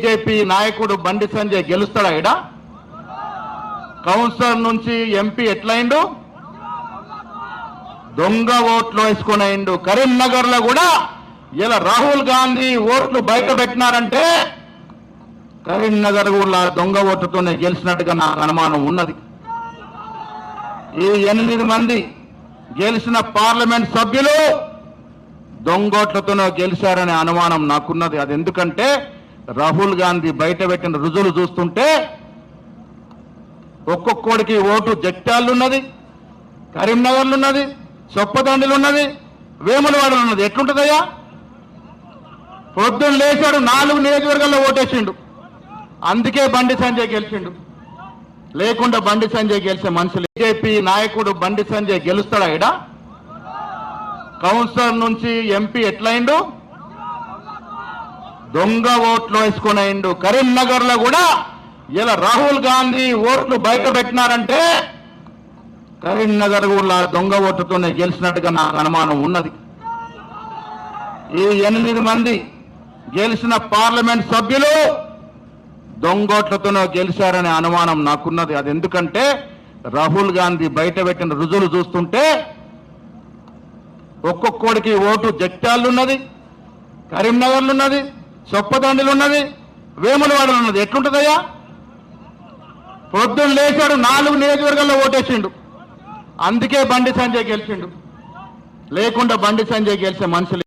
BJP నాయకుడు బండి సంజయ్ గెలుస్తాడా ఇడ councillor నుంచి ఎంపీ ఎట్లయిండు? దొంగ ఓట్లు వేసుకుని అయిండు. కరీంనగర్లో కూడా ఇలా రాహుల్ గాంధీ ఓట్లు బయట పెట్టినారంటే కరీంనగర్ కూడా దొంగ ఓట్లతోనే గెలిచినట్టుగా నాకు అనుమానం ఉన్నది. ఈ ఎనిమిది మంది గెలిచిన పార్లమెంట్ సభ్యులు దొంగోట్లతోనే గెలిచారనే అనుమానం నాకున్నది. అది ఎందుకంటే రాహుల్ గాంధీ బయట పెట్టిన రుజువులు చూస్తుంటే ఒక్కొక్కడికి ఓటు జట్టాలున్నది కరీంనగర్లున్నది కరీంనగర్లు ఉన్నది చొప్పదండిలు ఉన్నది వేములవాడలు ఉన్నది ఎట్లుంటుందయ్యా? పొద్దున్న లేచాడు నాలుగు నియోజకవర్గాల్లో ఓటేసిండు. అందుకే బండి సంజయ్ గెలిచిండు. లేకుండా బండి సంజయ్ గెలిచే మనుషులు బీజేపీ నాయకుడు బండి సంజయ్ గెలుస్తాడా ఇడ కౌన్సిలర్ నుంచి ఎంపీ ఎట్లయిండు? దొంగ ఓట్లు వేసుకుని అయిండు. కరీంనగర్లో కూడా ఇలా రాహుల్ గాంధీ ఓట్లు బయట పెట్టినారంటే కరీంనగర్ కూడా దొంగ ఓట్లతోనే గెలిచినట్టుగా నాకు అనుమానం ఉన్నది. ఈ ఎనిమిది మంది గెలిచిన పార్లమెంట్ సభ్యులు దొంగోట్లతోనే గెలిచారనే అనుమానం నాకున్నది. అది ఎందుకంటే రాహుల్ గాంధీ బయట పెట్టిన రుజువులు చూస్తుంటే ఒక్కొక్కడికి ఓటు జట్టాలున్నది ఉన్నది కరీంనగర్లు ఉన్నది ఉన్నది వేములవాడలు ఉన్నది ఎట్లుంటుందయ్యా? పొద్దున్న లేచాడు నాలుగు నియోజకవర్గాల్లో ఓటేసిండు. అందుకే బండి సంజయ్ గెలిచిండు. లేకుండా బండి సంజయ్ గెలిచే మనుషులు